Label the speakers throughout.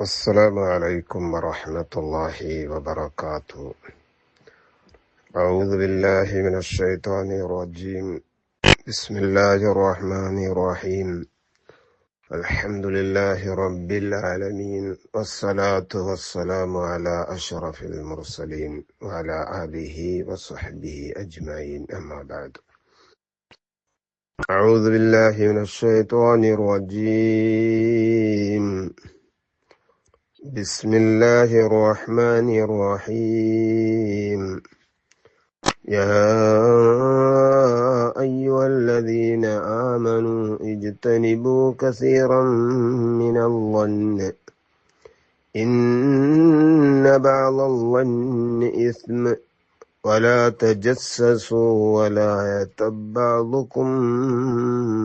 Speaker 1: السلام عليكم ورحمة الله وبركاته. أعوذ بالله من الشيطان الرجيم. بسم الله الرحمن الرحيم. الحمد لله رب العالمين والصلاة والسلام على أشرف المرسلين وعلى آله وصحبه أجمعين. أما بعد أعوذ بالله من الشيطان الرجيم. بسم الله الرحمن الرحيم. يا أيها الذين آمنوا اجتنبوا كثيرا من الظن. إن بعض الظن إثم. ولا تجسسوا ولا يتب بعضكم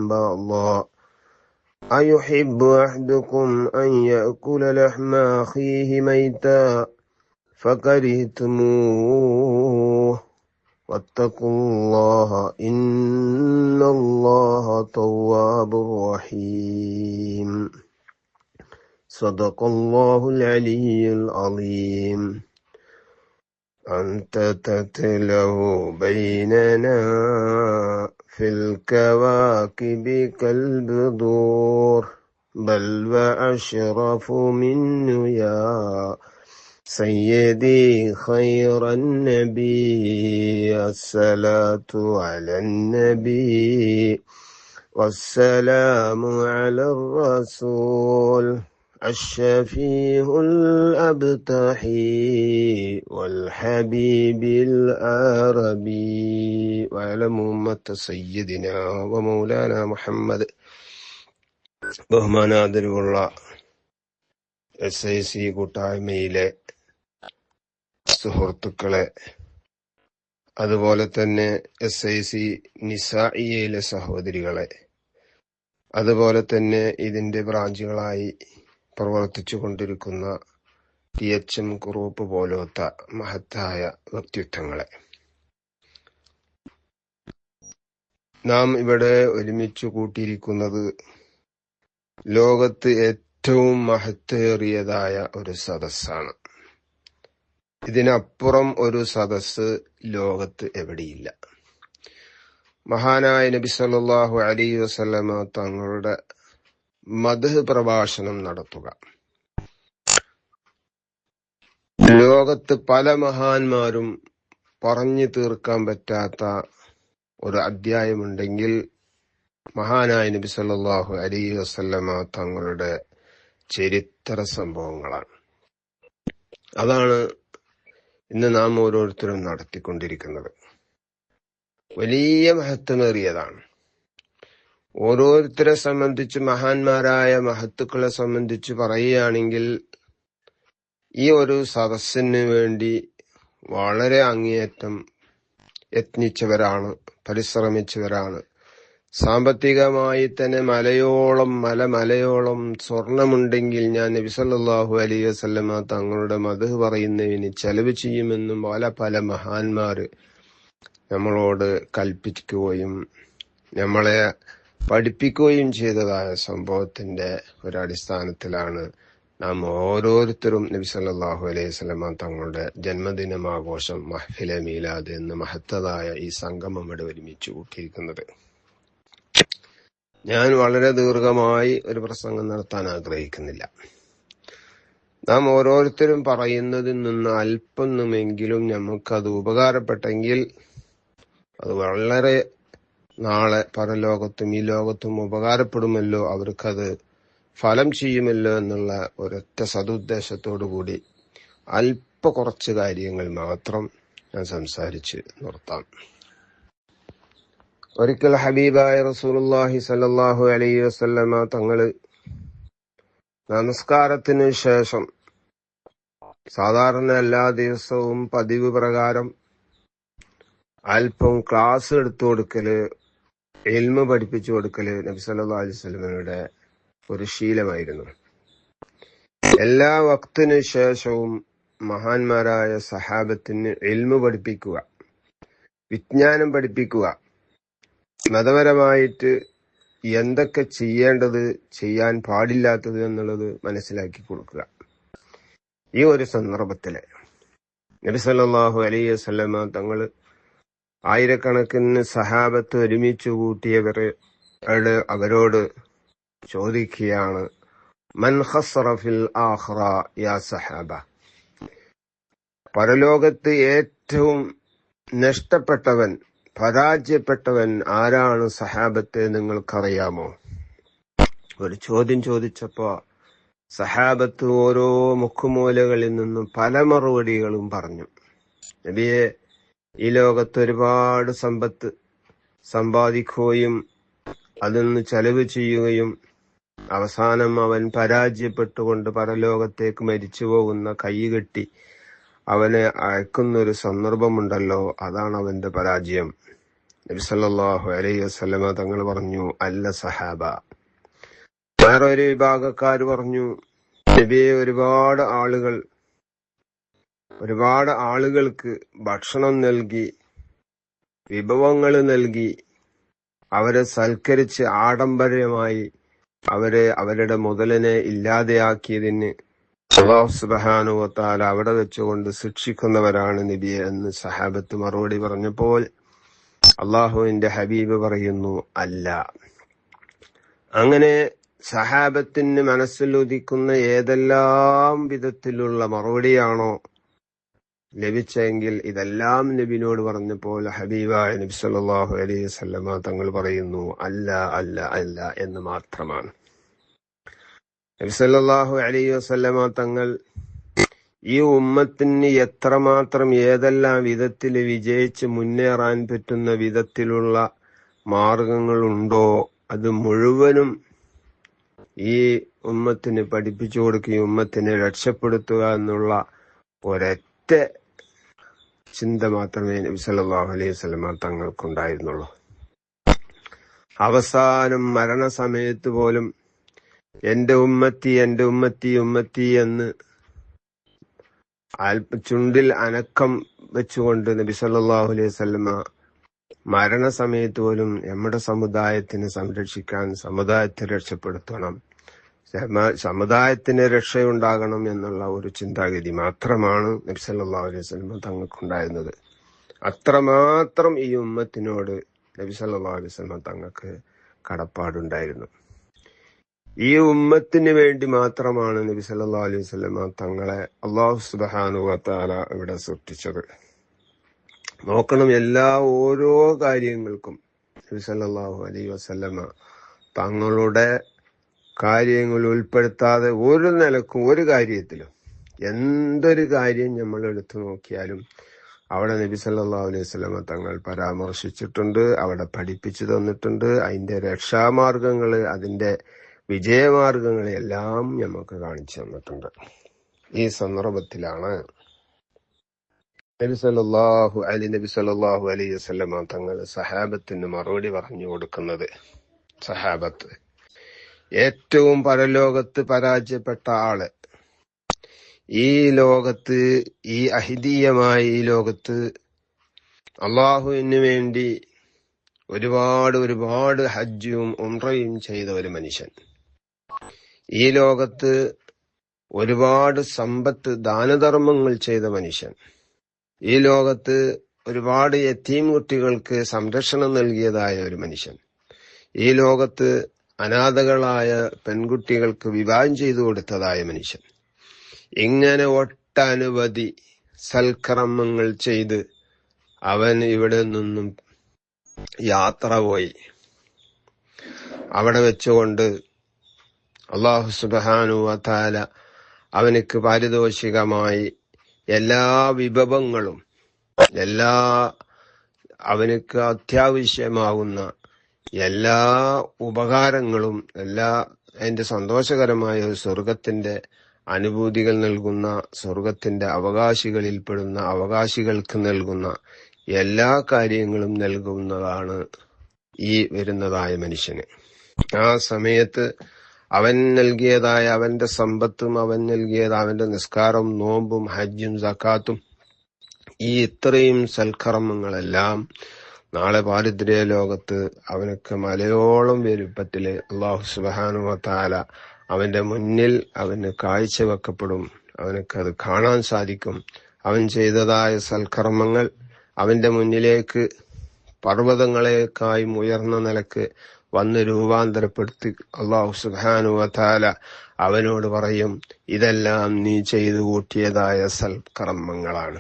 Speaker 1: بعضا. أيحب أحدكم أن يأكل لحم أخيه ميتا؟ فكرهتموه واتقوا الله إن الله تواب رحيم. صدق الله العلي العظيم. أنت تتلو بيننا. في الكواكب كالبدور بل وأشرف منه يا سيدي خير النبي. الصلاة على النبي والسلام على الرسول. الشفيع الأبتحي والحبيب العربي وعلى أمة سيدنا ومولانا محمد ബഹുമാനാദരവുള്ള S I C കൂട്ടായ്മയിലെ സുഹൃത്തുക്കളെ അതുപോലെ തന്നെ എസ് ഐ സി നിസായിയയിലെ സഹോദരികളെ അതുപോലെ തന്നെ ഇതിന്റെ ബ്രാഞ്ചുകളായി പ്രവർത്തിച്ചു കൊണ്ടിരിക്കുന്ന ടി എച്ച് എം ഗ്രൂപ്പ് പോലത്തെ മഹത്തായ വ്യക്തിത്വങ്ങളെ. നാം ഇവിടെ ഒരുമിച്ച് കൂട്ടിയിരിക്കുന്നത് ലോകത്ത് ഏറ്റവും മഹത്തേറിയതായ ഒരു സദസ്സാണ്. ഇതിനപ്പുറം ഒരു സദസ്സ് ലോകത്ത് എവിടെയില്ല. മഹാനായ നബി സല്ലാഹു അലൈഹി വസല്ലമ തങ്ങളുടെ മധു പ്രഭാഷണം നടത്തുക. ലോകത്ത് പല മഹാന്മാരും പറഞ്ഞു തീർക്കാൻ പറ്റാത്ത ഒരു അധ്യായമുണ്ടെങ്കിൽ മഹാനായ നബി സല്ലല്ലാഹു അലൈഹി വസല്ലമ തങ്ങളുടെ ചരിത്ര സംഭവങ്ങളാണ്. അതാണ് ഇന്ന് നാം ഓരോരുത്തരും നടത്തിക്കൊണ്ടിരിക്കുന്നത്. വലിയ മഹത്വമേറിയതാണ്. ഓരോരുത്തരെ സംബന്ധിച്ച് മഹാന്മാരായ മഹത്തുക്കളെ സംബന്ധിച്ച് പറയുകയാണെങ്കിൽ ഈ ഒരു സദസ്സിന് വേണ്ടി വളരെ അങ്ങേയറ്റം യത്നിച്ചവരാണ് പരിശ്രമിച്ചവരാണ്. സാമ്പത്തികമായി തന്നെ മലയോളം മല മലയോളം സ്വർണമുണ്ടെങ്കിൽ ഞാൻ നബിസല്ലാഹു അലൈഹി വസല്ലമ തങ്ങളുടെ മധു പറയുന്നതിന് ചെലവ് ചെയ്യുമെന്നും പല പല മഹാന്മാര് നമ്മളോട് കൽപ്പിക്കുകയും നമ്മളെ പഠിപ്പിക്കുകയും ചെയ്തതായ സംഭവത്തിന്റെ ഒരു ഒരടിസ്ഥാനത്തിലാണ് നാം ഓരോരുത്തരും നബി സല്ലാഹു അലൈഹി സ്വലമ തങ്ങളുടെ ജന്മദിനമാഘോഷം മഹ്ഫിലെ മീലാദ് എന്ന് മഹത്തതായ ഈ സംഗമം ഇവിടെ ഒരുമിച്ച് കൂട്ടിയിരിക്കുന്നത്. ഞാൻ വളരെ ദീർഘമായി ഒരു പ്രസംഗം നടത്താൻ ആഗ്രഹിക്കുന്നില്ല. നാം ഓരോരുത്തരും പറയുന്നതിൽ നിന്ന് അല്പൊന്നുമെങ്കിലും നമുക്കത് ഉപകാരപ്പെട്ടെങ്കിൽ അത് വളരെ നാളെ പരലോകത്തും ഈ ലോകത്തും ഉപകാരപ്പെടുമല്ലോ അവർക്കത് ഫലം ചെയ്യുമല്ലോ എന്നുള്ള ഒരൊറ്റ സതുദ്ദേശത്തോടു കൂടി അല്പ കുറച്ച് കാര്യങ്ങൾ മാത്രം ഞാൻ സംസാരിച്ച് നിർത്താം. ഒരിക്കൽ ഹബീബായ റസൂലുള്ളാഹി സല്ലല്ലാഹു അലൈഹി വസല്ലമ തങ്ങൾ നമസ്കാരത്തിന് ശേഷം സാധാരണ എല്ലാ ദിവസവും പതിവ് പ്രകാരം അല്പം ക്ലാസ് എടുത്തു കൊടുക്കൽ എൽമ പഠിപ്പിച്ചു കൊടുക്കൽ നബി സല്ലല്ലാഹു അലൈഹി വസല്ലമയുടെ ഒരു ശീലമായിരുന്നു. എല്ലാ വക്തിനു ശേഷവും മഹാന്മാരായ സഹാബത്തിന് എൽമ പഠിപ്പിക്കുക വിജ്ഞാനം പഠിപ്പിക്കുക മതപരമായിട്ട് എന്തൊക്കെ ചെയ്യേണ്ടത് ചെയ്യാൻ പാടില്ലാത്തത് എന്നുള്ളത് മനസ്സിലാക്കി കൊടുക്കുക. ഈ ഒരു സന്ദർഭത്തിൽ നബി സല്ലല്ലാഹു അലൈഹി വസ്ലമ തങ്ങൾ ആയിരക്കണക്കിന് സഹാബത്ത് ഒരുമിച്ച് കൂട്ടിയവർ അവർ അവരോട് ചോദിക്കുകയാണ് മൻ ഖസ്റ ഫിൽ ആഖിറ യാ സഹാബ? പരലോകത്ത് ഏറ്റവും നഷ്ടപ്പെട്ടവൻ പരാജയപ്പെട്ടവൻ ആരാണ് സഹാബത്തെ നിങ്ങൾക്കറിയാമോ? ഒരു ചോദ്യം ചോദിച്ചപ്പോ സഹാബത്ത് ഓരോ മുക്കുമൂലകളിൽ നിന്നും പല മറുപടികളും പറഞ്ഞു. നബിയെ ഈ ലോകത്ത് ഒരുപാട് സമ്പത്ത് സമ്പാദിക്കുകയും അതിൽ നിന്ന് ചെലവ് ചെയ്യുകയും അവസാനം അവൻ പരാജയപ്പെട്ടുകൊണ്ട് പരലോകത്തേക്ക് മരിച്ചു പോകുന്ന കൈകെട്ടി അവനെ അയക്കുന്നൊരു സന്ദർഭമുണ്ടല്ലോ. അതാണ് അവന്റെ പരാജയം. നബിസല്ലാഹു അലൈഹി വസല്ലമ തങ്ങൾ പറഞ്ഞു അല്ല സഹാബ. വേറെ ഒരു വിഭാഗക്കാർ പറഞ്ഞു നബിയെ ഒരുപാട് ആളുകൾ ഒരുപാട് ആളുകൾക്ക് ഭക്ഷണം നൽകി വിഭവങ്ങൾ നൽകി അവരെ സൽക്കരിച്ച് ആഡംബരമായി അവരെ അവരുടെ മുതലിനെ ഇല്ലാതെയാക്കിയതിന് അള്ളാഹു സുബാനുവത്താൽ അവിടെ വെച്ചുകൊണ്ട് ശിക്ഷിക്കുന്നവരാണ് നബിയെ എന്ന് സഹാബത്ത് മറുപടി പറഞ്ഞപ്പോൾ അള്ളാഹുവിന്റെ ഹബീബ് പറയുന്നു അല്ല. അങ്ങനെ സഹാബത്തിന് മനസ്സിൽ ഉദിക്കുന്ന ഏതെല്ലാം വിധത്തിലുള്ള മറുപടിയാണോ ലഭിച്ചെങ്കിൽ ഇതെല്ലാം നബിനോട് പറഞ്ഞപ്പോൾ ഹബീബായ നബി സല്ലാഹു അലൈഹി വസല്ലമ തങ്ങൾ പറയുന്നു അല്ല അല്ല അല്ല എന്ന് മാത്രമാണ്. നബി സല്ലാഹു അലൈഹി വസ്ലമ തങ്ങൾ ഈ ഉമ്മത്തിന് എത്രമാത്രം ഏതെല്ലാം വിധത്തിൽ വിജയിച്ച് മുന്നേറാൻ പറ്റുന്ന വിധത്തിലുള്ള മാർഗങ്ങളുണ്ടോ അത് മുഴുവനും ഈ ഉമ്മത്തിന് പഠിപ്പിച്ചു കൊടുക്കുകയും ഉമ്മത്തിനെ രക്ഷപ്പെടുത്തുക എന്നുള്ള ഒരൊറ്റ ചിന്ത മാത്രമേ നബി സല്ലല്ലാഹു അലൈഹി വസ്ലമ തങ്ങൾക്കുണ്ടായിരുന്നുള്ളൂ. അവസാനം മരണസമയത്ത് പോലും എന്റെ ഉമ്മത്തി എന്റെ ഉമ്മത്തി ഉമ്മത്തി എന്ന് ചുണ്ടിൽ അനക്കം വെച്ചുകൊണ്ട് നബി സല്ലല്ലാഹു അലൈഹി വസല്ലമ മരണസമയത്ത് പോലും നമ്മുടെ സമുദായത്തിനെ സംരക്ഷിക്കാൻ സമുദായത്തെ രക്ഷപ്പെടുത്തണം. സമുദായത്തിന് രക്ഷയുണ്ടാകണം എന്നുള്ള ഒരു ചിന്താഗതി മാത്രമാണ് നബിസല്ലാ അലൈഹി വസല്ലമ തങ്ങൾക്കുണ്ടായിരുന്നത്. അത്രമാത്രം ഈ ഉമ്മത്തിനോട് നബിസല്ലാ അലൈഹി വസല്ലമ തങ്ങൾക്ക് കടപ്പാടുണ്ടായിരുന്നു. ഈ ഉമ്മത്തിന് വേണ്ടി മാത്രമാണ് നബി സല്ലല്ലാഹു അലൈഹി വസല്ലമ തങ്ങളെ അള്ളാഹു സുബാനു വതആല ഇവിടെ സൃഷ്ടിച്ചത്. നോക്കണം എല്ലാ ഓരോ കാര്യങ്ങൾക്കും നബി സല്ലല്ലാഹു അലൈഹി വസല്ലമ തങ്ങളുടെ കാര്യങ്ങൾ ഉൾപ്പെടുത്താതെ ഒരു നിലക്കും ഒരു കാര്യത്തിലും എന്തൊരു കാര്യം നമ്മൾ എടുത്തു നോക്കിയാലും അവിടെ നബി സല്ലാ അലൈഹി വസല്ലമ തങ്ങൾ പരാമർശിച്ചിട്ടുണ്ട് അവിടെ പഠിപ്പിച്ചു തന്നിട്ടുണ്ട്. അതിന്റെ രക്ഷാമാർഗങ്ങൾ അതിന്റെ വിജയമാർഗങ്ങൾ എല്ലാം നമുക്ക് കാണിച്ചു തന്നിട്ടുണ്ട്. ഈ സന്ദർഭത്തിലാണ് നബി സല്ലാഹു അലി നബി സല്ലാഹു അലൈഹി വസല്ലമ തങ്ങൾ സഹാബത്തിന് മറുപടി പറഞ്ഞു കൊടുക്കുന്നത്. സഹാബത്ത് ഏറ്റവും പരലോകത്ത് പരാജയപ്പെട്ട ആൾ. ഈ ലോകത്ത് ഈ അഹിതീയമായ ഈ ലോകത്ത് അള്ളാഹുവിന് വേണ്ടി ഒരുപാട് ഒരുപാട് ഹജ്ജും ഉംറയും ചെയ്ത ഒരു മനുഷ്യൻ. ഈ ലോകത്ത് ഒരുപാട് സമ്പത്ത് ദാനധർമ്മങ്ങൾ ചെയ്ത മനുഷ്യൻ. ഈ ലോകത്ത് ഒരുപാട് യത്തീം കുട്ടികൾക്ക് സംരക്ഷണം നൽകിയതായ ഒരു മനുഷ്യൻ. ഈ ലോകത്ത് അനാഥകളായ പെൺകുട്ടികൾക്ക് വിവാഹം ചെയ്തു കൊടുത്തതായ മനുഷ്യൻ. ഇങ്ങനെ ഒട്ടനവധി സൽക്രമങ്ങൾ ചെയ്ത് അവൻ ഇവിടെ നിന്നും യാത്ര പോയി. അവിടെ വെച്ചുകൊണ്ട് അള്ളാഹു സുബാനു വത്താല അവനക്ക് പാരിതോഷികമായി എല്ലാ വിഭവങ്ങളും എല്ലാ അവനക്ക് അത്യാവശ്യമാകുന്ന എല്ലാ ഉപകാരങ്ങളും എല്ലാ അതിന്റെ സന്തോഷകരമായ ഒരു സ്വർഗത്തിന്റെ അനുഭൂതികൾ നൽകുന്ന സ്വർഗത്തിന്റെ അവകാശികളിൽപ്പെടുന്ന അവകാശികൾക്ക് നൽകുന്ന എല്ലാ കാര്യങ്ങളും നൽകുന്നതാണ് ഈ വരുന്നതായ മനുഷ്യന്. ആ സമയത്ത് അവൻ നൽകിയതായ അവന്റെ സമ്പത്തും അവൻ നൽകിയത് അവന്റെ നിസ്കാരവും നോമ്പും ഹജ്ജും സക്കാത്തും ഈ ഇത്രയും സൽക്കർമ്മങ്ങളെല്ലാം നാളെ പാരിദ്ര്യ ലോകത്ത് അവനക്ക് മലയോളം വലുപ്പത്തിൽ അള്ളാഹു സുബാനു താല അവന്റെ മുന്നിൽ അവന് കാഴ്ചവെക്കപ്പെടും അവനക്കത് കാണാൻ സാധിക്കും. അവൻ ചെയ്തതായ സൽക്കർമ്മങ്ങൾ അവന്റെ മുന്നിലേക്ക് പർവതങ്ങളെക്കായും ഉയർന്ന നിലയ്ക്ക് വന്ന് രൂപാന്തരപ്പെടുത്തി അള്ളാഹു സുബാനു താല അവനോട് പറയും ഇതെല്ലാം നീ ചെയ്തു കൂട്ടിയതായ സൽക്കർമ്മങ്ങളാണ്.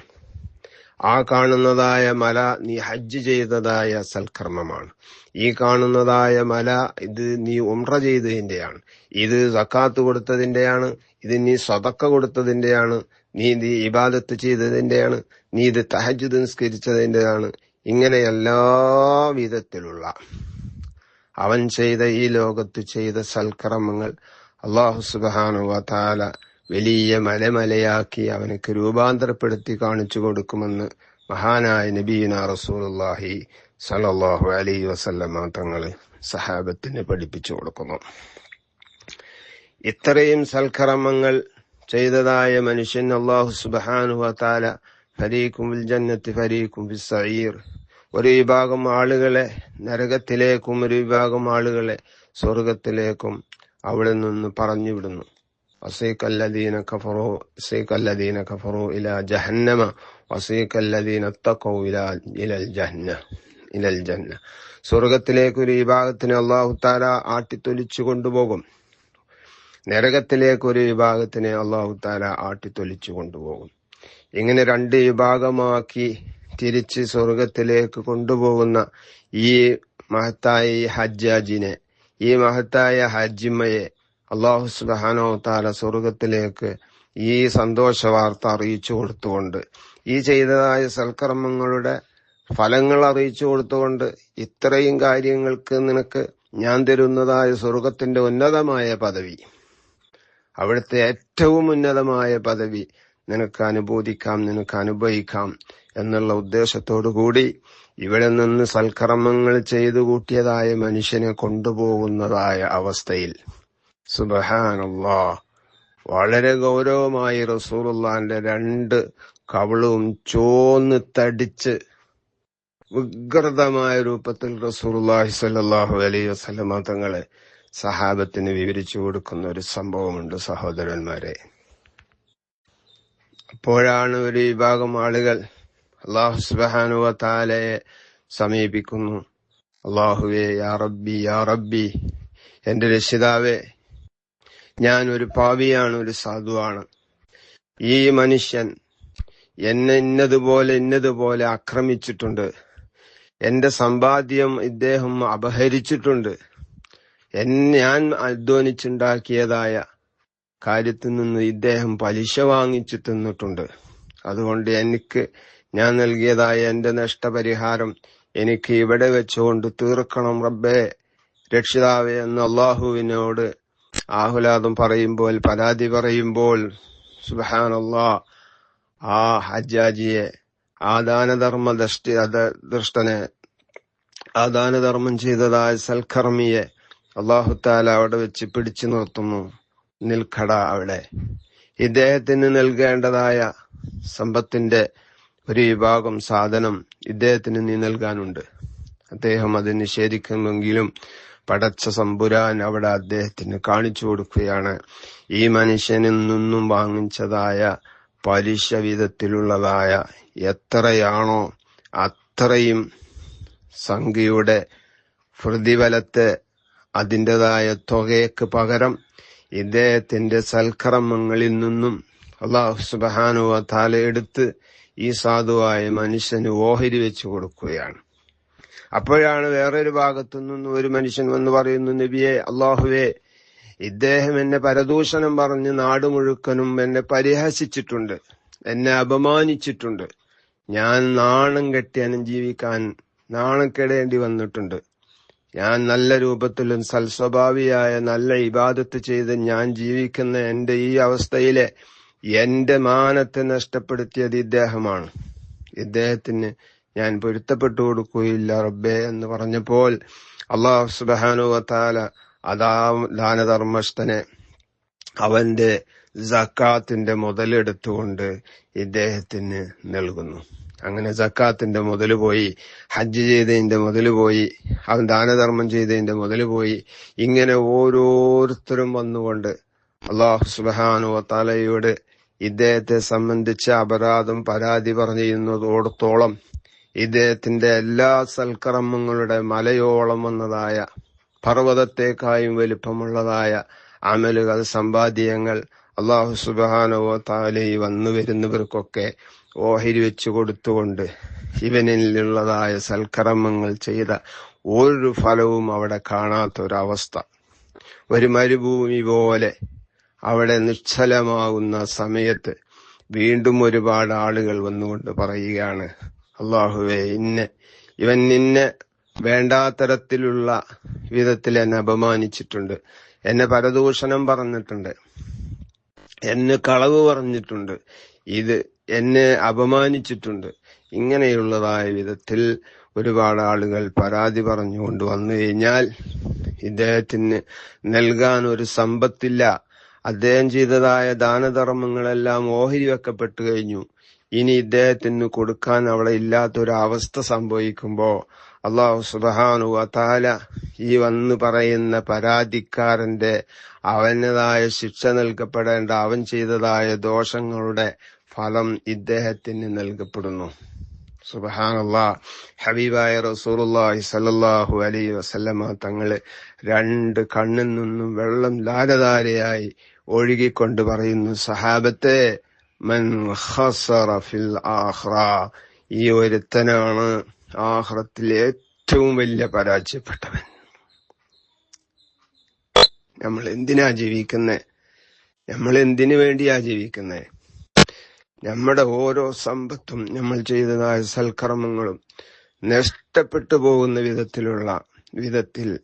Speaker 1: ആ കാണുന്നതായ മല നീ ഹജ്ജ് ചെയ്തതായ സൽക്കർമ്മമാണ്. ഈ കാണുന്നതായ മല ഇത് നീ ഉംറ ചെയ്തതിന്റെയാണ്. ഇത് സക്കാത്ത് കൊടുത്തതിന്റെയാണ്. ഇത് നീ സ്വതക്ക കൊടുത്തതിന്റെയാണ്. നീ നീ ഇബാദത്ത് ചെയ്തതിന്റെയാണ്. നീ ഇത് തഹജ് നിസ്കരിച്ചതിന്റെയാണ്. ഇങ്ങനെ എല്ലാ വിധത്തിലുള്ള അവൻ ചെയ്ത ഈ ലോകത്ത് ചെയ്ത സൽക്കർമ്മങ്ങൾ അള്ളാഹു സുബാനു വതാല വലിയ മലമലയാക്കി അവനക്ക് രൂപാന്തരപ്പെടുത്തി കാണിച്ചു കൊടുക്കുമെന്ന് മഹാനായ നബീന റസൂലുള്ളാഹി സലാഹു അലൈഹി വസല്ലമ തങ്ങൾ സഹാബത്തിന് പഠിപ്പിച്ചു കൊടുക്കുന്നു. ഇത്രയും സൽക്കർമ്മങ്ങൾ ചെയ്തതായ മനുഷ്യൻ അള്ളാഹു സുബാനു വതാല ഫരീഖും ജന്നത്തി ഫരീഖും സയീർ ഒരു വിഭാഗം ആളുകളെ നരകത്തിലേക്കും ഒരു വിഭാഗം ആളുകളെ സ്വർഗത്തിലേക്കും അവിടെ നിന്ന് പറഞ്ഞു വിടുന്നു وسيق الذين كفروا سيق الذين كفروا إلى جهنم وسيق الذين اتقوا إلى إلى الجنة إلى الجنة സ്വർഗത്തിലേക്ക് ഒരു വിഭാഗത്തിന് അള്ളാഹു താല ആട്ടിത്തൊലിച്ചു കൊണ്ടുപോകും നരകത്തിലേക്ക് ഒരു വിഭാഗത്തിനെ അള്ളാഹു താല ആട്ടിത്തൊലിച്ചു കൊണ്ടുപോകും ഇങ്ങനെ രണ്ട് വിഭാഗമാക്കി തിരിച്ച് സ്വർഗത്തിലേക്ക് കൊണ്ടുപോകുന്ന ഈ മഹത്തായ ഈ ഹജ്ജാജിനെ ഈ മഹത്തായ ഹജ്ജിമ്മയെ അള്ളാഹു സുബാനോ താല സ്വർഗത്തിലേക്ക് ഈ സന്തോഷ വാർത്ത അറിയിച്ചു കൊടുത്തുകൊണ്ട് ഈ ചെയ്തതായ സൽക്കർമ്മങ്ങളുടെ ഫലങ്ങൾ അറിയിച്ചു കൊടുത്തുകൊണ്ട് ഇത്രയും കാര്യങ്ങൾക്ക് നിനക്ക് ഞാൻ തരുന്നതായ സ്വർഗത്തിന്റെ ഉന്നതമായ പദവി അവിടുത്തെ ഏറ്റവും ഉന്നതമായ പദവി നിനക്ക് അനുബോധിക്കാം നിനക്ക് അനുഭവിക്കാം എന്നുള്ള ഉദ്ദേശത്തോടു കൂടി ഇവിടെ നിന്ന് സൽക്കർമ്മങ്ങൾ ചെയ്തു കൂട്ടിയതായ മനുഷ്യനെ കൊണ്ടുപോകുന്നതായ അവസ്ഥയിൽ സുബഹാനല്ലാ. വളരെ ഗൗരവമായി റസൂലുള്ളാന്റെ രണ്ട് കവളും ചോന്ന് തടിച്ച് വികൃതമായ രൂപത്തിൽ റസൂലുള്ളാഹി സ്വല്ലല്ലാഹു അലൈഹി വസല്ലമ തങ്ങളെ സഹാബത്തിന് വിവരിച്ചു കൊടുക്കുന്ന ഒരു സംഭവമുണ്ട് സഹോദരന്മാരെ. അപ്പോഴാണ് ഒരു വിഭാഗം ആളുകൾ അള്ളാഹു സുബാനുവ താലയെ സമീപിക്കുന്നു. അള്ളാഹുവേ യാ റബ്ബി യാ റബ്ബി എന്റെ രക്ഷിതാവേ ഞാൻ ഒരു പാവിയാണ് ഒരു സാധുവാണ്. ഈ മനുഷ്യൻ എന്നെ ഇന്നതുപോലെ ഇന്നതുപോലെ ആക്രമിച്ചിട്ടുണ്ട്. എന്റെ സമ്പാദ്യം ഇദ്ദേഹം അപഹരിച്ചിട്ടുണ്ട്. ഞാൻ അധ്വാനിച്ചുണ്ടാക്കിയതായ കാര്യത്തിൽ നിന്ന് ഇദ്ദേഹം പലിശ വാങ്ങിച്ചു തിന്നിട്ടുണ്ട്. അതുകൊണ്ട് എനിക്ക് ഞാൻ നൽകിയതായ എന്റെ നഷ്ടപരിഹാരം എനിക്ക് ഇവിടെ വെച്ചുകൊണ്ട് തീർക്കണം റബ്ബേ. രക്ഷിതാവേ എന്ന് അള്ളാഹുവിനോട് ആഹുലാദം പറയുമ്പോൾ പരാതി പറയുമ്പോൾ സുബാനല്ലാ ആ ഹജ്ജാജിയെ ആ ദാനധർമ്മ ദൃഷ്ടി ദൃഷ്ടനെ ആ ദാനധർമ്മം ചെയ്തതായ സൽക്കർമ്മിയെ അള്ളാഹുത്താല അവിടെ വെച്ച് പിടിച്ചു നിർത്തുന്നു. നിൽക്കട അവിടെ. ഇദ്ദേഹത്തിന് നൽകേണ്ടതായ സമ്പത്തിന്റെ ഒരു വിഭാഗം സാധനം ഇദ്ദേഹത്തിന് നീ നൽകാനുണ്ട്. അദ്ദേഹം അത് നിഷേധിക്കുമെങ്കിലും പടച്ച സമ്പുരാൻ അവിടെ അദ്ദേഹത്തിന് കാണിച്ചു കൊടുക്കുകയാണ്. ഈ മനുഷ്യനിൽ നിന്നും വാങ്ങിച്ചതായ പലിശ വിധത്തിലുള്ളതായ എത്രയാണോ അത്രയും സംഖ്യയുടെ പ്രതിഫലത്തെ അതിന്റെതായ തുകയ്ക്ക് പകരം ഇദ്ദേഹത്തിന്റെ സൽക്രമങ്ങളിൽ നിന്നും അള്ളാഹു സുബാനുവ താല എടുത്ത് ഈ സാധുവായ മനുഷ്യന് ഓഹരി വെച്ചു കൊടുക്കുകയാണ്. അപ്പോഴാണ് വേറൊരു ഭാഗത്തു നിന്നും ഒരു മനുഷ്യൻ വന്ന് പറയുന്നു നബിയെ അള്ളാഹുവേ ഇദ്ദേഹം എന്നെ പരദൂഷണം പറഞ്ഞ് നാട് മുഴുക്കനും എന്നെ പരിഹസിച്ചിട്ടുണ്ട് എന്നെ അപമാനിച്ചിട്ടുണ്ട്. ഞാൻ നാണം കെട്ടിയാനും ജീവിക്കാൻ നാണക്കെടേണ്ടി വന്നിട്ടുണ്ട്. ഞാൻ നല്ല രൂപത്തിലും സൽസ്വഭാവിയായ നല്ല ഇബാദത്ത് ചെയ്ത് ഞാൻ ജീവിക്കുന്ന എന്റെ ഈ അവസ്ഥയിലെ എന്റെ മാനത്തെ നഷ്ടപ്പെടുത്തിയത് ഇദ്ദേഹമാണ്. ഇദ്ദേഹത്തിന് ഞാൻ പൊരുത്തപ്പെട്ടു കൊടുക്കുകയില്ല റബ്ബേ എന്ന് പറഞ്ഞപ്പോൾ അള്ളാഹു സുബാനുവത്താല അതാ ദാനധർമ്മസ്ഥനെ അവന്റെ ജക്കാത്തിന്റെ മുതലെടുത്തുകൊണ്ട് ഇദ്ദേഹത്തിന് നൽകുന്നു. അങ്ങനെ ജക്കാത്തിന്റെ മുതൽ പോയി ഹജ്ജ് ചെയ്തതിന്റെ മുതൽ പോയി അവൻ ദാനധർമ്മം ചെയ്തതിന്റെ മുതൽ പോയി ഇങ്ങനെ ഓരോരുത്തരും വന്നുകൊണ്ട് അള്ളാഹു സുബാനു വത്താലയോട് ഇദ്ദേഹത്തെ സംബന്ധിച്ച അപരാധം പരാതി പറയുന്നതോടത്തോളം ഇദ്ദേഹത്തിന്റെ എല്ലാ സൽക്കർമ്മങ്ങളുടെ മലയോളം വന്നതായ പർവതത്തെക്കായും വലിപ്പമുള്ളതായ അമലുകൾ സമ്പാദ്യങ്ങൾ അള്ളാഹു സുബാനവോ താലി വന്നു വരുന്നവർക്കൊക്കെ ഓഹരി വെച്ചു കൊടുത്തുകൊണ്ട് ഇവനിലുള്ളതായ സൽക്കർമ്മങ്ങൾ ചെയ്ത ഒരു ഫലവും അവിടെ കാണാത്തൊരവസ്ഥ. ഒരു മരുഭൂമി പോലെ അവിടെ നിശ്ചലമാകുന്ന സമയത്ത് വീണ്ടും ഒരുപാട് ആളുകൾ വന്നുകൊണ്ട് പറയുകയാണ് അള്ളാഹുവെ ഇന്നെ ഇവൻ നിന്നെ വേണ്ടാത്തരത്തിലുള്ള വിധത്തിൽ എന്നെ അപമാനിച്ചിട്ടുണ്ട്. എന്നെ പരദൂഷണം പറഞ്ഞിട്ടുണ്ട്. എന്നെ കളവ് പറഞ്ഞിട്ടുണ്ട്. ഇത് എന്നെ അപമാനിച്ചിട്ടുണ്ട്. ഇങ്ങനെയുള്ളതായ വിധത്തിൽ ഒരുപാട് ആളുകൾ പരാതി പറഞ്ഞുകൊണ്ട് വന്നു കഴിഞ്ഞാൽ ഇദ്ദേഹത്തിന് നൽകാൻ ഒരു സമ്പത്തില്ല. അദ്ദേഹം ചെയ്തതായ ദാനധർമ്മങ്ങളെല്ലാം ഓഹരി വെക്കപ്പെട്ടു കഴിഞ്ഞു. ഇനി ഇദ്ദേഹത്തിന് കൊടുക്കാൻ അവളെ ഇല്ലാത്തൊരവസ്ഥ സംഭവിക്കുമ്പോ അള്ളാഹു സുബാനു അതാല ഈ വന്ന് പറയുന്ന പരാതിക്കാരന്റെ അവനതായ ശിക്ഷ നൽകപ്പെടേണ്ട അവൻ ചെയ്തതായ ദോഷങ്ങളുടെ ഫലം ഇദ്ദേഹത്തിന് നൽകപ്പെടുന്നു. സുബഹാനല്ലാ ഹബീബായ റസൂറുല്ലാഹി സല്ലല്ലാഹു അലൈഹി വസല്ലമ തങ്ങൾ രണ്ട് കണ്ണിൽ നിന്നും വെള്ളം ലാലധാരയായി ഒഴുകിക്കൊണ്ട് പറയുന്നു സഹാബത്തെ മൻ ഖസറ ഫിൽ ഈ ഒരുത്തനാണ് ആഹ്റത്തിൽ ഏറ്റവും വലിയ പരാജയപ്പെട്ടവൻ. നമ്മൾ എന്തിനാ ജീവിക്കുന്നേ? നമ്മൾ എന്തിനു വേണ്ടിയാ ജീവിക്കുന്നേ? നമ്മുടെ ഓരോ സമ്പത്തും നമ്മൾ ചെയ്തതായ സൽക്കർമ്മങ്ങളും നഷ്ടപ്പെട്ടു പോകുന്ന വിധത്തിലുള്ള വിധത്തിൽ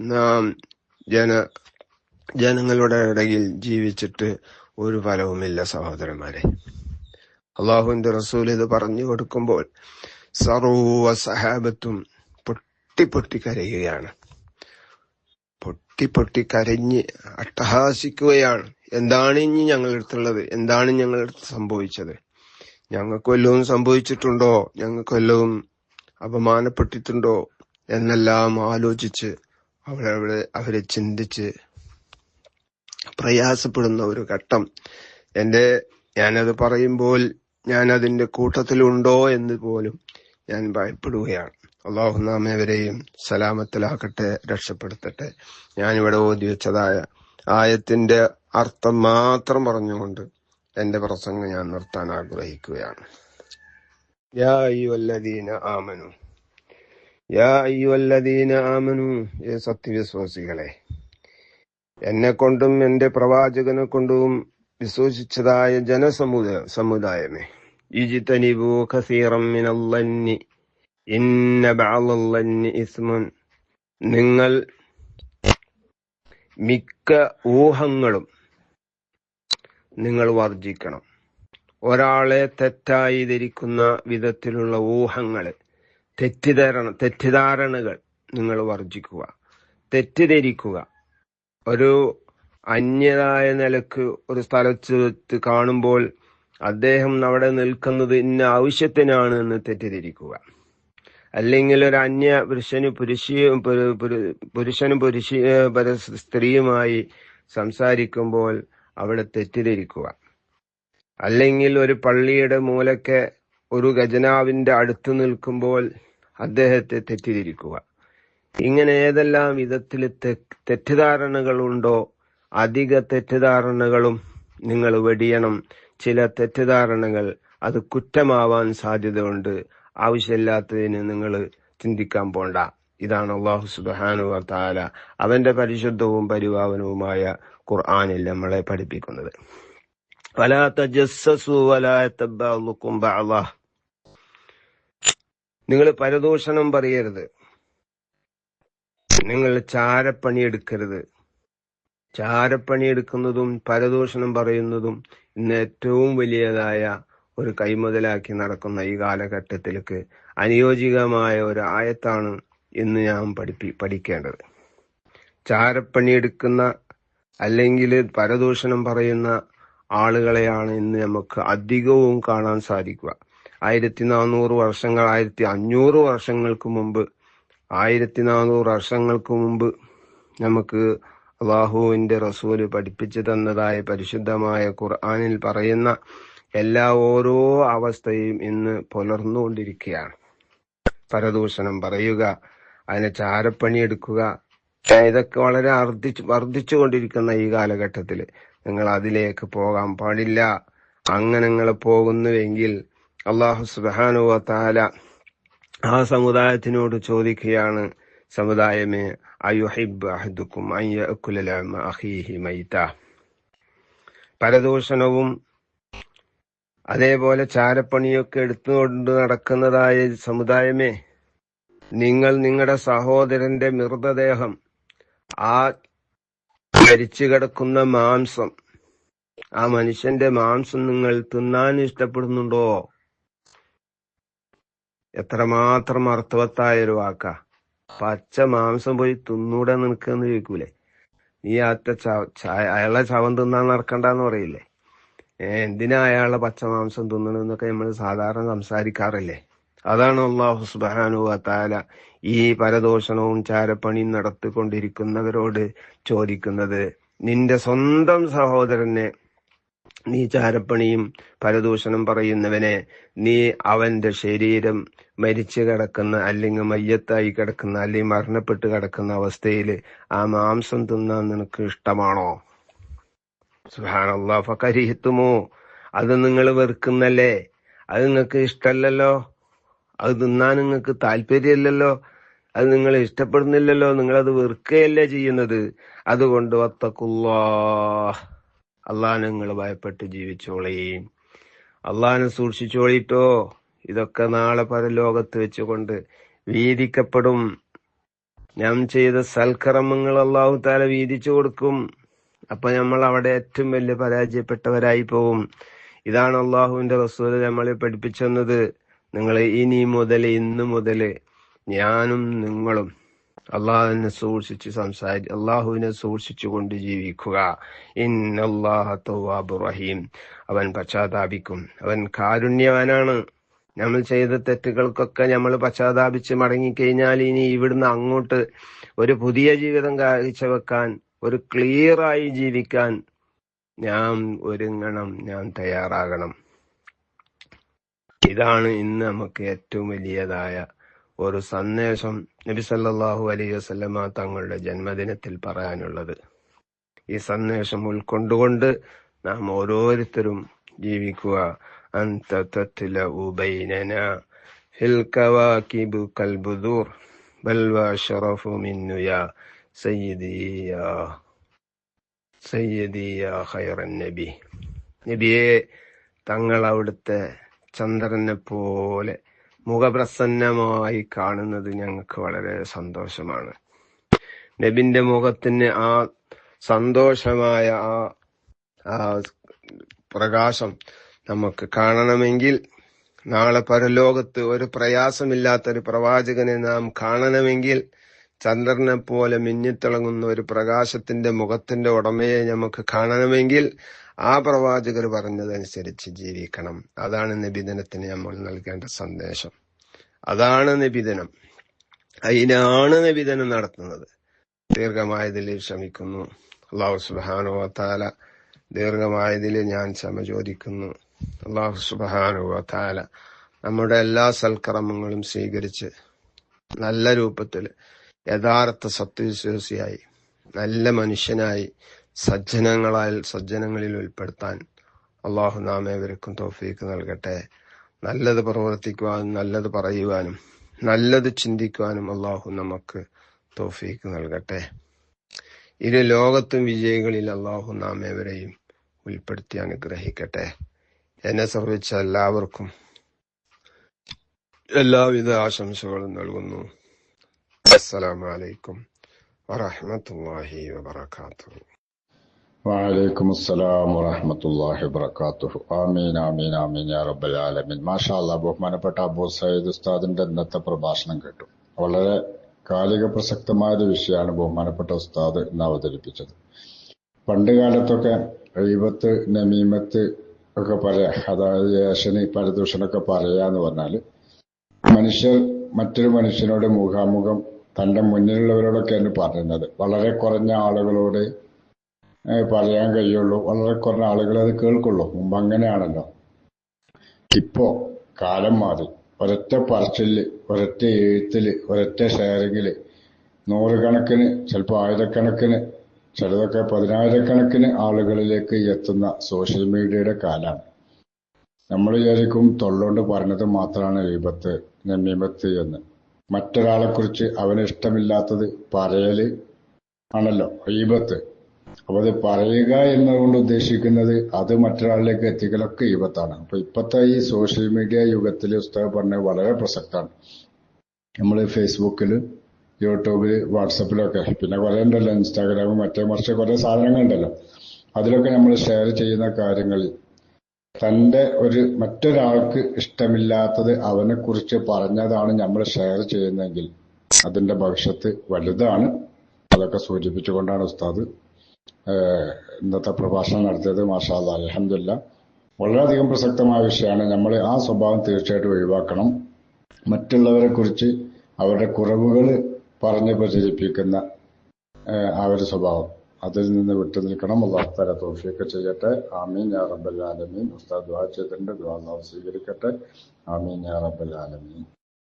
Speaker 1: നാം ജന ജനങ്ങളുടെ ഇടയിൽ ജീവിച്ചിട്ട് ഒരു ഫലവുമില്ല സഹോദരന്മാരെ. അള്ളാഹുവിന്റെ റസൂൽ ഇത് പറഞ്ഞു കൊടുക്കുമ്പോൾ സർവ സഹാബത്തും പൊട്ടി പൊട്ടി കരയുകയാണ്. പൊട്ടി പൊട്ടി കരഞ്ഞ് അട്ടഹാസിക്കുകയാണ്. എന്താണ് ഇനി ഞങ്ങളടുത്തുള്ളത്? എന്താണ് ഞങ്ങളടുത്ത് സംഭവിച്ചത്? ഞങ്ങൾക്ക് വല്ലതും സംഭവിച്ചിട്ടുണ്ടോ? ഞങ്ങൾക്ക് വല്ലതും അപമാനപ്പെട്ടിട്ടുണ്ടോ? എന്നെല്ലാം ആലോചിച്ച് അവരവിടെ അവരെ ചിന്തിച്ച് പ്രയാസപ്പെടുന്ന ഒരു ഘട്ടം. എന്റെ ഞാനത് പറയുമ്പോൾ ഞാൻ അതിന്റെ കൂട്ടത്തിലുണ്ടോ എന്ന് പോലും ഞാൻ ഭയപ്പെടുകയാണ്. അള്ളാഹു നാം സലാമത്തിലാക്കട്ടെ രക്ഷപ്പെടുത്തട്ടെ. ഞാനിവിടെ ഓതി വെച്ചതായ ആയത്തിന്റെ അർത്ഥം മാത്രം പറഞ്ഞുകൊണ്ട് എന്റെ പ്രസംഗം ഞാൻ നിർത്താൻ ആഗ്രഹിക്കുകയാണ്. യാ ആമനു. യാ അയ്യുവല്ലദീന ആമനു. സത്യവിശ്വാസികളെ എന്നെ കൊണ്ടും എന്റെ പ്രവാചകനെ കൊണ്ടും വിശ്വസിച്ചതായ ജനസമുദായ സമുദായമേ. ഇജിതനിബു ഖസീറം മിനല്ലന്നി ഇന്ന ബഅലല്ലന്നി ഇസ്മുൻ. നിങ്ങൾ മിക്ക ഊഹങ്ങളും നിങ്ങൾ വർജിക്കണം ഒരാളെ തെറ്റായി ധരിക്കുന്ന വിധത്തിലുള്ള ഊഹങ്ങൾ തെറ്റിദ്ധാരണ തെറ്റിദ്ധാരണകൾ നിങ്ങൾ വർജിക്കുക തെറ്റിദ്ധരിക്കുക. ഒരു അന്യരായ നിലയ്ക്ക് ഒരു സ്ഥലത്ത് കാണുമ്പോൾ അദ്ദേഹം അവിടെ നിൽക്കുന്നത് ഇന്ന ആവശ്യത്തിനാണ് എന്ന് തെറ്റിദ്ധരിക്കുക. അല്ലെങ്കിൽ ഒരു അന്യ പുരുഷന് പുരുഷിയും പുരുഷനും പുരുഷ പര- സ്ത്രീയുമായി സംസാരിക്കുമ്പോൾ അവിടെ തെറ്റിദ്ധരിക്കുക. അല്ലെങ്കിൽ ഒരു പള്ളിയുടെ മൂലക്ക് ഒരു ഖജനാവിന്റെ അടുത്ത് നിൽക്കുമ്പോൾ അദ്ദേഹത്തെ തെറ്റിദ്ധരിക്കുക. ഇങ്ങനെ ഏതെല്ലാം വിധത്തിൽ തെറ്റിദ്ധാരണകളുണ്ടോ അധിക തെറ്റിദ്ധാരണകളും നിങ്ങൾ വെടിയണം. ചില തെറ്റിദ്ധാരണകൾ അത് കുറ്റമാവാൻ സാധ്യതയുണ്ട്. ആവശ്യമില്ലാത്തതിന് നിങ്ങൾ ചിന്തിക്കാൻ പോണ്ട. ഇതാണ് അള്ളാഹു സുബാനു താല അവന്റെ പരിശുദ്ധവും പരിപാവനവുമായ ഖുർആാനിൽ നമ്മളെ പഠിപ്പിക്കുന്നത്. നിങ്ങൾ പരദൂഷണം പറയരുത്. നിങ്ങൾ ചാരപ്പണി എടുക്കരുത് ചാരപ്പണി എടുക്കുന്നതും പരദൂഷണം പറയുന്നതും ഇന്ന് ഏറ്റവും വലിയതായ ഒരു കൈമുതലാക്കി നടക്കുന്ന ഈ കാലഘട്ടത്തിലേക്ക് അനുയോജികമായ ഒരു ആയത്താണ് ഇന്ന് ഞാൻ പഠിപ്പി പഠിക്കേണ്ടത്. ചാരപ്പണി എടുക്കുന്ന അല്ലെങ്കിൽ പരദൂഷണം പറയുന്ന ആളുകളെയാണ് ഇന്ന് നമുക്ക് അധികവും കാണാൻ സാധിക്കുക. ആയിരത്തി നാനൂറ് വർഷങ്ങൾ ആയിരത്തി അഞ്ഞൂറ് വർഷങ്ങൾക്ക് മുമ്പ് ആയിരത്തി നാനൂറ് വർഷങ്ങൾക്ക് മുമ്പ് നമുക്ക് അള്ളാഹുവിന്റെ റസൂൽ പഠിപ്പിച്ചു തന്നതായ പരിശുദ്ധമായ ഖുർആാനിൽ പറയുന്ന എല്ലാ ഓരോ അവസ്ഥയും ഇന്ന് പുലർന്നുകൊണ്ടിരിക്കുകയാണ്. പരദൂഷണം പറയുക അതിനെ ചാരപ്പണിയെടുക്കുക ഇതൊക്കെ വളരെ വർദ്ധിച്ചു വർദ്ധിച്ചുകൊണ്ടിരിക്കുന്ന ഈ കാലഘട്ടത്തിൽ നിങ്ങൾ അതിലേക്ക് പോകാൻ പാടില്ല. അങ്ങനെ നിങ്ങൾ പോകുന്നുവെങ്കിൽ അള്ളാഹു സുബാനുവ താല ആ സമുദായത്തിനോട് ചോദിക്കുകയാണ് സമുദായമേ അയുഹിബ് അഹദുക്കും പരദൂഷണവും അതേപോലെ ചാരപ്പണിയൊക്കെ എടുത്തുകൊണ്ട് നടക്കുന്നതായ സമുദായമേ നിങ്ങൾ നിങ്ങളുടെ സഹോദരന്റെ മൃതദേഹം ആ മരിച്ചു കിടക്കുന്ന മാംസം ആ മനുഷ്യന്റെ മാംസം നിങ്ങൾ തിന്നാൻ ഇഷ്ടപ്പെടുന്നുണ്ടോ? എത്രമാത്രം അർത്ഥവത്തായ ഒരു വാക്കാ. പച്ച മാംസം പോയി തിന്നൂടെ നിനക്കെന്ന് ചോദിക്കൂലേ? നീ അത്ത അയാളെ ശവം തിന്നാൻ നടക്കണ്ടെന്ന് പറയില്ലേ? എന്തിനാ അയാളെ പച്ച മാംസം തിന്നണമെന്നൊക്കെ നമ്മൾ സാധാരണ സംസാരിക്കാറില്ലേ? അതാണ് അള്ളാഹു സുബാനു താല ഈ പരദോഷണവും ചാരപ്പണിയും നടത്തിക്കൊണ്ടിരിക്കുന്നവരോട് ചോദിക്കുന്നത്. നിന്റെ സ്വന്തം സഹോദരനെ നീ ചാരപ്പണിയും പരദൂഷണം പറയുന്നവനെ നീ അവന്റെ ശരീരം മരിച്ചു കിടക്കുന്ന അല്ലെങ്കിൽ മയ്യത്തായി കിടക്കുന്ന അല്ലെങ്കിൽ മരണപ്പെട്ട് കിടക്കുന്ന അവസ്ഥയിൽ ആ മാംസം തിന്നാൻ നിനക്ക് ഇഷ്ടമാണോ? സുഹാനല്ലാ ഫകരിഹിത്തുമോ അത് നിങ്ങൾ വെറുക്കുന്നല്ലേ? അത് നിങ്ങൾക്ക് ഇഷ്ടമല്ലല്ലോ? അത് തിന്നാൻ നിങ്ങൾക്ക് താല്പര്യമില്ലല്ലോ? അത് നിങ്ങൾ ഇഷ്ടപ്പെടുന്നില്ലല്ലോ? നിങ്ങളത് വെറുക്കുകയല്ലേ ചെയ്യുന്നത്? അതുകൊണ്ട് വത്തക്കുല്ലാ അള്ളാഹ് നിങ്ങൾ ഭയപ്പെട്ട് ജീവിച്ചോളീം. അള്ളാഹിനെ സൂക്ഷിച്ചോളിട്ടോ. ഇതൊക്കെ നാളെ പരലോകത്ത് വെച്ചുകൊണ്ട് വീതിക്കപ്പെടും. ഞാൻ ചെയ്ത സൽക്കർമ്മങ്ങൾ അള്ളാഹു താല വീതിച്ചു കൊടുക്കും. അപ്പൊ നമ്മൾ അവിടെ ഏറ്റവും വലിയ പരാജയപ്പെട്ടവരായി പോവും. ഇതാണ് അള്ളാഹുവിന്റെ റസൂൽ നമ്മളെ പഠിപ്പിച്ചെന്നത്. നിങ്ങൾ ഇനി മുതൽ ഇന്ന് മുതൽ ഞാനും നിങ്ങളും അള്ളാഹുവിനെ സൂക്ഷിച്ച് സംസാരി അള്ളാഹുവിനെ സൂക്ഷിച്ചുകൊണ്ട് ജീവിക്കുക. ഇന്നല്ലാഹ റഹീം. അവൻ പശ്ചാത്താപിക്കും. അവൻ കാരുണ്യവാനാണ്. നമ്മൾ ചെയ്ത തെറ്റുകൾക്കൊക്കെ നമ്മൾ പശ്ചാത്താപിച്ച് മടങ്ങിക്കഴിഞ്ഞാൽ ഇനി ഇവിടുന്ന് അങ്ങോട്ട് ഒരു പുതിയ ജീവിതം കാഴ്ചവെക്കാൻ ഒരു ക്ലിയറായി ജീവിക്കാൻ ഞാൻ ഒരുങ്ങണം. ഞാൻ തയ്യാറാകണം. ഇതാണ് ഇന്ന് നമുക്ക് ഏറ്റവും വലിയതായ ഒരു സന്ദേശം നബി സല്ലാഹു അലൈഹി വസല്ലമ തങ്ങളുടെ ജന്മദിനത്തിൽ പറയാനുള്ളത്. ഈ സന്ദേശം ഉൾക്കൊണ്ടുകൊണ്ട് നാം ഓരോരുത്തരും ജീവിക്കുക. അന്ത തത്ലഉ ബൈനന ഫിൽ കവാകിബ് കൽബുദൂർ ബൽ ഷറഫു നബിയെ തങ്ങൾ അവിടുത്തെ ചന്ദ്രനെ പോലെ മുഖപ്രസന്നമായി കാണുന്നത് ഞങ്ങൾക്ക് വളരെ സന്തോഷമാണ്. നബിന്റെ മുഖത്തിന് ആ സന്തോഷമായ ആ പ്രകാശം നമുക്ക് കാണണമെങ്കിൽ നാളെ പരലോകത്ത് ഒരു പ്രയാസമില്ലാത്ത ഒരു പ്രവാചകനെ നാം കാണണമെങ്കിൽ ചന്ദ്രനെ പോലെ മിന്നിത്തിളങ്ങുന്ന ഒരു പ്രകാശത്തിന്റെ മുഖത്തിന്റെ ഉടമയെ നമുക്ക് കാണണമെങ്കിൽ ആ പ്രവാചകർ പറഞ്ഞതനുസരിച്ച് ജീവിക്കണം. അതാണ് നബിദിനത്തിന് നമ്മൾ നൽകേണ്ട സന്ദേശം. അതാണ് നബിദിനം. അതിനാണ് നബിദിനം നടത്തുന്നത്. ദീർഘമായതിൽ ക്ഷമിക്കുന്നു അള്ളാഹു സുബാനുവാല ദീർഘമായതിൽ ഞാൻ ക്ഷമ ചോദിക്കുന്നു. അള്ളാഹു സുബാനുവാല നമ്മുടെ എല്ലാ സൽക്കർമ്മങ്ങളും സ്വീകരിച്ച് നല്ല രൂപത്തിൽ യഥാർത്ഥ സത്യവിശ്വാസിയായി നല്ല മനുഷ്യനായി സജ്ജനങ്ങളാൽ സജ്ജനങ്ങളിൽ ഉൾപ്പെടുത്താൻ അള്ളാഹു നാം ഏവർക്കും തോഫീക്ക് നൽകട്ടെ. നല്ലത് പ്രവർത്തിക്കുവാനും നല്ലത് പറയുവാനും നല്ലത് ചിന്തിക്കുവാനും അള്ളാഹു നമുക്ക് തോഫീക്ക് നൽകട്ടെ. ഇരു ലോകത്തും വിജയികളിൽ അള്ളാഹു നാം ഏവരെയും ഉൾപ്പെടുത്തി അനുഗ്രഹിക്കട്ടെ. എന്നെ സംബന്ധിച്ച എല്ലാവർക്കും എല്ലാവിധ ആശംസകളും നൽകുന്നു. അസ്സലാമലൈക്കും വറഹമത്തല്ലാഹി വബറകാതുഹു
Speaker 2: വഅലൈക്കും അസ്സലാം വറഹമത്തല്ലാഹി വബറകാതുഹു ആമീൻ ആമീൻ ആമീൻ യാ റബ്ബൽ ആലമീൻ മാഷാ അല്ലാ ബഹുമാനപ്പെട്ട അബൂ സയ്യിദ് ഉസ്താദിന്റെ ഇന്നത്തെ പ്രഭാഷണം കേട്ടു. വളരെ കാലിക പ്രസക്തമായ ഒരു വിഷയമാണ് ബഹുമാനപ്പെട്ട ഉസ്താദ് ഇന്ന് അവതരിപ്പിച്ചത്. പണ്ട് കാലത്തൊക്കെ എഴുപത്ത് നമീമത്ത് ഒക്കെ പറയാ അതായത് ഏഷണി പരദൂഷണൊക്കെ പറയാന്ന് പറഞ്ഞാൽ മനുഷ്യർ മറ്റൊരു മനുഷ്യനോട് മുഖാമുഖം തന്റെ മുന്നിലുള്ളവരോടൊക്കെയാണ് പറയുന്നത്. വളരെ കുറഞ്ഞ ആളുകളോട് പറയാൻ കഴിയുള്ളൂ. വളരെ കുറഞ്ഞ ആളുകൾ അത് കേൾക്കുള്ളൂ. മുമ്പ് അങ്ങനെയാണല്ലോ. ഇപ്പോ കാലം മാറി. ഒരൊറ്റ പറച്ചിൽ ഒരൊറ്റ എഴുത്തിൽ ഒരൊറ്റ ഷെയറിങ്ങിൽ നൂറുകണക്കിന് ചിലപ്പോൾ ആയിരക്കണക്കിന് ചിലതൊക്കെ പതിനായിരക്കണക്കിന് ആളുകളിലേക്ക് എത്തുന്ന സോഷ്യൽ മീഡിയയുടെ കാലാണ്. നമ്മൾ വിചാരിക്കും തൊള്ളോണ്ട് പറഞ്ഞത് മാത്രമാണ് വിപത്ത് നമീമത്ത് എന്ന്. മറ്റൊരാളെ കുറിച്ച് അവന് ഇഷ്ടമില്ലാത്തത് പറയൽ ആണല്ലോ ഈബത്ത് അപ്പൊ അത് പറയുക എന്നതുകൊണ്ട് ഉദ്ദേശിക്കുന്നത് അത് മറ്റൊരാളിലേക്ക് എത്തിക്കലൊക്കെ ഈബത്താണ് അപ്പൊ ഇപ്പത്തെ ഈ സോഷ്യൽ മീഡിയ യുഗത്തിൽ ഉസ്താദ് പറഞ്ഞത് വളരെ പ്രസക്തമാണ്. നമ്മൾ ഫേസ്ബുക്കിൽ യൂട്യൂബിൽ വാട്സപ്പിലൊക്കെ പിന്നെ കുറെ ഉണ്ടല്ലോ ഇൻസ്റ്റാഗ്രാം മറ്റേ മറിച്ച് കുറെ സാധനങ്ങളുണ്ടല്ലോ. അതിലൊക്കെ നമ്മൾ ഷെയർ ചെയ്യുന്ന കാര്യങ്ങളിൽ തന്റെ ഒരു മറ്റൊരാൾക്ക് ഇഷ്ടമില്ലാത്തത് അവനെ കുറിച്ച് പറഞ്ഞതാണ് നമ്മൾ ഷെയർ ചെയ്യുന്നതെങ്കിൽ അതിന്റെ ഭവിഷ്യത്ത് വലുതാണ്. അതൊക്കെ സൂചിപ്പിച്ചുകൊണ്ടാണ് ഉസ്താദ് ഇന്നത്തെ പ്രഭാഷണം നടത്തിയത്. മാഷാദ് അലഹമില്ല വളരെയധികം പ്രസക്തമായ വിഷയമാണ്. നമ്മൾ ആ സ്വഭാവം തീർച്ചയായിട്ടും ഒഴിവാക്കണം. മറ്റുള്ളവരെ കുറിച്ച് അവരുടെ കുറവുകൾ പറഞ്ഞ് പ്രചരിപ്പിക്കുന്ന ആ ഒരു സ്വഭാവം. അതിൽ നിന്ന് വിട്ടു നിൽക്കണം. അള്ളാഹു തല തോഫിയൊക്കെ ചെയ്യട്ടെ. ആമീൻ യാ റബ്ബൽ ആലമീൻ. ഉസ്താദ് ദുആ ചെയ്തിട്ടുണ്ട്. ദുആ സ്വീകരിക്കട്ടെ. ആമീൻ യാ റബ്ബൽ ആലമീൻ.